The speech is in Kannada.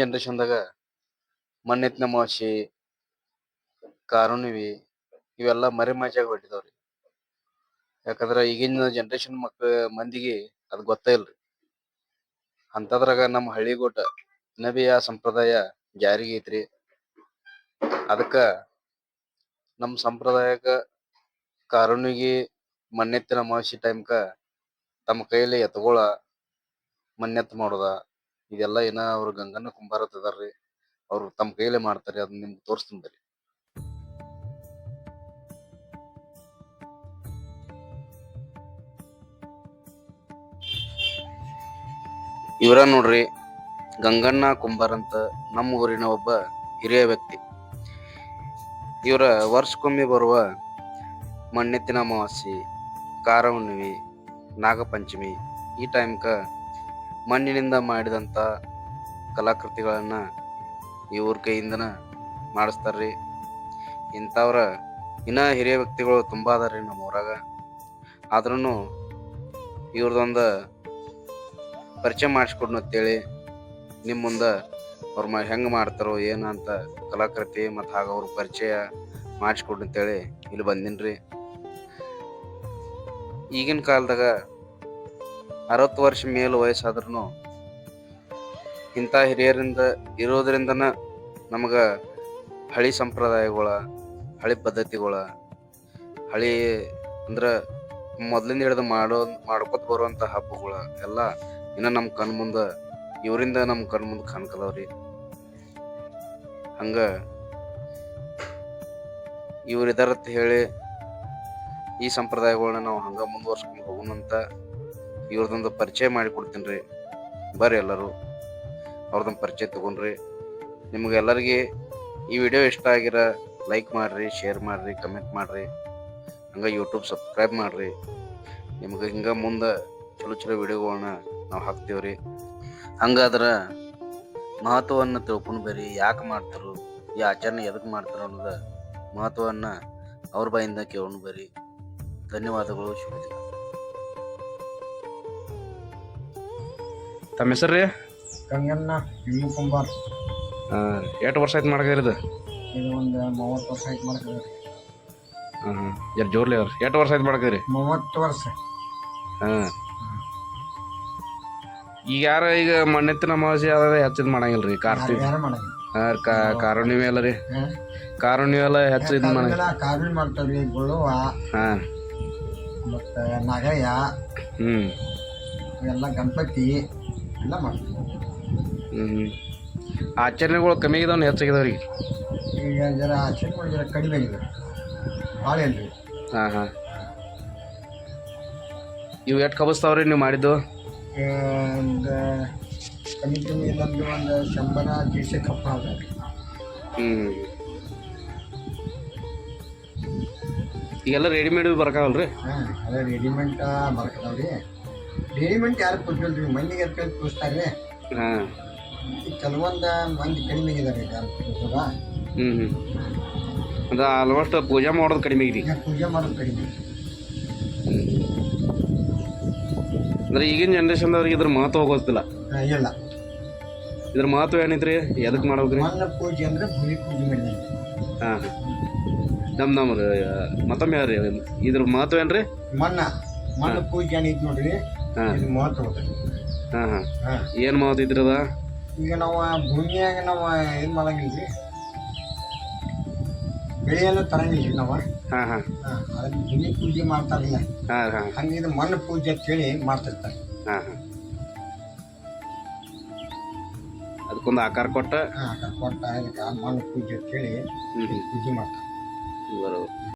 ಜನ್ರೇಷನ್ದಾಗ ಮಣ್ಣೆತ್ತಿನ ಅಮಾವಾಸ್ಯೆ ಕಾರುಣಿವಿ ಇವೆಲ್ಲ ಮರೆಮಾಚಾಗಿ ಹೊಟ್ಟಿದಾವ್ರಿ ಯಾಕಂದ್ರ ಈಗಿನ ಜನ್ರೇಷನ್ ಮಕ್ಳ ಮಂದಿಗೆ ಅದ್ ಗೊತ್ತೇ ಇಲ್ರಿ. ಅಂತದ್ರಾಗ ನಮ್ಮ ಹಳ್ಳಿಗೋಟ ನಬಿಯ ಸಂಪ್ರದಾಯ ಜಾರಿಗೆ ಐತ್ರಿ. ಅದಕ್ಕ ನಮ್ಮ ಸಂಪ್ರದಾಯಕ ಕಾರುಣಿಗೆ ಮಣ್ಣೆತ್ತಿನ ಅಮಾವಾಸ್ಯೆ ಟೈಮ್ಕ ತಮ್ಮ ಕೈಯಲ್ಲಿ ಎತ್ಕೊಳ ಮಣ್ಣೆತ್ತ ಮಾಡೋದ. ಇದೆಲ್ಲ ಏನ ಅವ್ರ ಗಂಗನ್ನ ಕುಂಬಾರ ಅದಾರ್ರಿ ಅವ್ರು ತಮ್ಮ ಕೈಲೇ ಮಾಡ್ತಾರೆ, ಅದನ್ನ ನಿಮ್ಗೆ ತೋರಿಸ್ತೀನಿ ಇವರ ನೋಡ್ರಿ, ಗಂಗಣ್ಣ ಕುಂಬಾರ ಅಂತ ನಮ್ಮ ಊರಿನ ಒಬ್ಬ ಹಿರಿಯ ವ್ಯಕ್ತಿ. ಇವರ ವರ್ಷಕ್ಕೊಮ್ಮೆ ಬರುವ ಮಣ್ಣೆತ್ತಿನ ಅಮಾವಾಸ್ಯೆ ಕಾರ ಹುಣ್ಣಿಮೆ ನಾಗಪಂಚಮಿ ಈ ಟೈಮ್ಕ ಮಣ್ಣಿನಿಂದ ಮಾಡಿದಂಥ ಕಲಾಕೃತಿಗಳನ್ನು ಇವ್ರ ಕೈಯಿಂದನ ಮಾಡಿಸ್ತಾರ್ರಿ. ಇಂಥವ್ರ ಇನ್ನೂ ಹಿರಿಯ ವ್ಯಕ್ತಿಗಳು ತುಂಬ ಅದ ನಮ್ಮ ಊರಾಗ. ಆದ್ರೂ ಇವ್ರದೊಂದು ಪರಿಚಯ ಮಾಡಿಸ್ಕೊಡ್ನು ಅಂತೇಳಿ ನಿಮ್ಮ ಮುಂದೆ ಅವ್ರ ಮ ಹೆಂಗೆ ಮಾಡ್ತಾರೋ ಏನು ಅಂತ ಕಲಾಕೃತಿ ಮತ್ತು ಹಾಗೆ ಅವ್ರ ಪರಿಚಯ ಮಾಡಿಸ್ಕೊಡ್ನು ಅಂತೇಳಿ ಇಲ್ಲಿ ರೀ ಈಗಿನ ಕಾಲದಾಗ ಅರವತ್ತು ವರ್ಷ ಮೇಲು ವಯಸ್ಸಾದ್ರೂ ಇಂಥ ಹಿರಿಯರಿಂದ ಇರೋದ್ರಿಂದನ ನಮಗೆ ಹಳಿ ಸಂಪ್ರದಾಯಗಳ, ಹಳಿ ಪದ್ಧತಿಗಳ, ಹಳಿ ಅಂದ್ರೆ ಮೊದ್ಲಿಂದ ಹಿಡಿದು ಮಾಡೋ, ಮಾಡ್ಕೊತ ಬರುವಂಥ ಹಬ್ಬಗಳ ಎಲ್ಲ ಇನ್ನ ನಮ್ಮ ಕಣ್ ಮುಂದೆ, ಇವರಿಂದ ನಮ್ಮ ಕಣ್ ಮುಂದೆ ಕಾಣ್ಕದವ್ರಿ ಹಂಗ ಇವ್ರ ಇದಾರತ್ ಹೇಳಿ ಈ ಸಂಪ್ರದಾಯಗಳನ್ನ ನಾವು ಹಂಗ ಮುಂದುವರ್ಸ್ಕೊಂಡು ಹೋಗೋಣಂತ ಇವ್ರದೊಂದು ಪರಿಚಯ ಮಾಡಿ ಕೊಡ್ತೀನಿ ಬರ್ರಿ ಎಲ್ಲರೂ. ಅವ್ರದೊಂದು ಪರಿಚಯ ತಗೊಂಡ್ರಿ. ನಿಮಗೆಲ್ಲರಿಗೆ ಈ ವಿಡಿಯೋ ಇಷ್ಟ ಆಗಿರ ಲೈಕ್ ಮಾಡಿರಿ, ಶೇರ್ ಮಾಡಿರಿ, ಕಮೆಂಟ್ ಮಾಡಿರಿ. ಹಂಗೆ ಯೂಟ್ಯೂಬ್ ಸಬ್ಸ್ಕ್ರೈಬ್ ಮಾಡಿರಿ. ನಿಮ್ಗೆ ಹಿಂಗೆ ಮುಂದೆ ಚಲೋ ಚಲೋ ವಿಡಿಯೋಗಳನ್ನ ನಾವು ಹಾಕ್ತೀವ್ರಿ ಹಂಗಾದ್ರೆ ಮಹತ್ವವನ್ನು ತಿಳ್ಕೊಂಡು ಬರ್ರಿ ಯಾಕೆ ಮಾಡ್ತಾರೋ, ಈ ಆಚರಣೆ ಎದಕ್ಕೆ ಮಾಡ್ತಾರೋ ಅನ್ನೋದ ಮಹತ್ವವನ್ನು ಅವ್ರ ಬಾಯಿಂದ ಕೇಳ್ಕೊಂಡು ಬರ್ರಿ ಧನ್ಯವಾದಗಳು, ಶುಭ ತಮ್ಮ ಹೆಸರು ರೀ? ಗಂಗನ್ನ ಹೆಣ್ಣು ಕುಂಬಾರ್. ಎಷ್ಟು ವರ್ಷ ಆಯ್ತು ಮಾಡಕರಿ ಇದು? ಇದು ಒಂದು ಮೂವತ್ತು ವರ್ಷ ಆಯ್ತು ಮಾಡ್ತಾರೆ ಹಾಂ ಹಾಂ ಜರ ಜೋರ್ಲಿ ಅವ್ರಿ? ಎಷ್ಟು ವರ್ಷ ಆಯ್ತು ಮಾಡಕರಿ ಮೂವತ್ತು ವರ್ಷ. ಹಾಂ. ಈಗ ಯಾರು ಈಗ ಮಣ್ಣೆತ್ತಿನ ಅಮಾವಾಸ್ಯೆ ಅದ ಹೆಚ್ಚಿದ್ ಮಾಡಂಗಿಲ್ಲ ರೀ ಕಾರ್ತಿಕ್ ಯಾರು ಮಾಡಂಗಿಲ್ಲ? ಹಾಂ ಕಾ ಕಾರುಣ್ಣಿಮೆ ಎಲ್ಲ ರೀ. ಕಾರುಣ್ಯ ಎಲ್ಲ ಹೆಚ್ಚು ಇದು ಮಾಡಂಗಿಲ್ಲ. ಕಾರುಣ್ಯ ಕಾರುಣ್ಯ ಮಾಡ್ತಾವ್ರಿ ಗುಳುವ. ಹಾಂ. ಮತ್ತು ನಗಯ ಹ್ಞೂ ಎಲ್ಲ ಗಣಪತಿ. ಎಲ್ಲ ಮಾಡ್ತೀವಿ. ಹ್ಞೂ ಹ್ಞೂ ಆಚರಣೆಗಳು ಕಮ್ಮಿ ಆಗಿದಾವ್ ಹೆಚ್ಚಾಗಿದಾವ್ರಿ ಈಗ ಜರ ಆಚರಣೆಗಳು ಜರ ಕಡಿಮೆ ಆಗಿದೆ ಭಾಳ ಇಲ್ರಿ ಹಾಂ ಹಾಂ. ಇವು ಎಷ್ಟು ಕಬಸ್ತಾವ್ರಿ ನೀವು ಮಾಡಿದ್ದು? ಒಂದು ಕಮ್ಮಿ ಕಮ್ಮಿ ಇಲ್ಲಂದ್ರೆ ಒಂದು ಶಂಬರ ಜೀಸೆ ಕಪ್ಪ ಹ್ಞೂ ಈಗೆಲ್ಲ ರೆಡಿಮೇಡ್ ಬರ್ಕಾವಲ್ಲ ರೀ ಹಾಂ ಅದೇ ರೆಡಿಮೆಂಟ್ ಬರ್ಕತಾವ್ರಿ ರೆಡಿಮೆಂಟ್ ಯಾರು ಕೊಟ್ಟಿಲ್ರಿ ಮಂದಿಗೆ ಹೇಳಿ ಕೂಸ್ತಾರೆ ಹಾಂ. ಕೆಲವೊಂದು ಮಂದಿ ಕಡಿಮೆ ಇದಾರೆ ಈಗ ಕೂಸೋದ. ಹ್ಞೂ ಹ್ಞೂ ಅದು ಆಲ್ಮೋಸ್ಟ್ ಪೂಜೆ ಮಾಡೋದು ಕಡಿಮೆ ಐತಿ ಈಗ ಪೂಜೆ ಮಾಡೋದು ಕಡಿಮೆ. ಅಂದ್ರೆ ಈಗಿನ ಜನ್ರೇಷನ್ದವ್ರಿಗೆ ಇದ್ರ ಮಹತ್ವ ಗೊತ್ತಿಲ್ಲ ಹಾ, ಇಲ್ಲ. ಇದ್ರ ಮಹತ್ವ ಏನೈತ್ರಿ? ಎದಕ್ಕೆ ಮಾಡ್ಬೇಕ್ರಿ ಮಣ್ಣ ಪೂಜೆ ಅಂದ್ರೆ ಭೂಮಿ ಪೂಜೆ ಮಾಡಿದ್ರಿ ಹಾಂ ನಮ್ಮ ನಮ್ಮ ರೀ ಮತ್ತೊಮ್ಮೆ ಹೇಳ್ರಿ ಇದ್ರ ಮಹತ್ವ ಏನ್ರಿ? ಮಣ್ಣ. ಮಣ್ಣ ಪೂಜೆ ಏನೈತಿ ನೋಡ್ರಿ? ಹಾಂ. ಇದು. ಹಾಂ ಹಾಂ. ಹಾ. ಏನು ಈಗ ನಾವು ಭೂಮಿಯಾಗ ನಾವು ಏನು ಮಾಡಂಗಿಲ್ಲ ರೀ ಬೆಳೆಯನ್ನು ತರಂಗಿಲ್ಲ ನಾವು. ಹಾಂ ಹಾಂ. ಹಾ, ಅದಕ್ಕೆ ಭೂಮಿ ಪೂಜೆ ಮಾಡ್ತಾರಲ್ಲ ಹಾಂ ಹಾಂ. ಹಂಗೆ ಇದು ಮಣ್ಣು ಪೂಜೆ ಅಂತೇಳಿ ಮಾಡ್ತಿರ್ತಾರೆ. ಹಾಂ ಹಾಂ. ಅದಕ್ಕೊಂದು ಆಕಾರ ಕೊಟ್ಟ? ಹಾಂ ಕೊಟ್ಟ ಮಣ್ಣು ಪೂಜೆ ಅಂತೇಳಿ ಪೂಜೆ ಮಾಡ್ತಾರೆ. ಬರೋದು.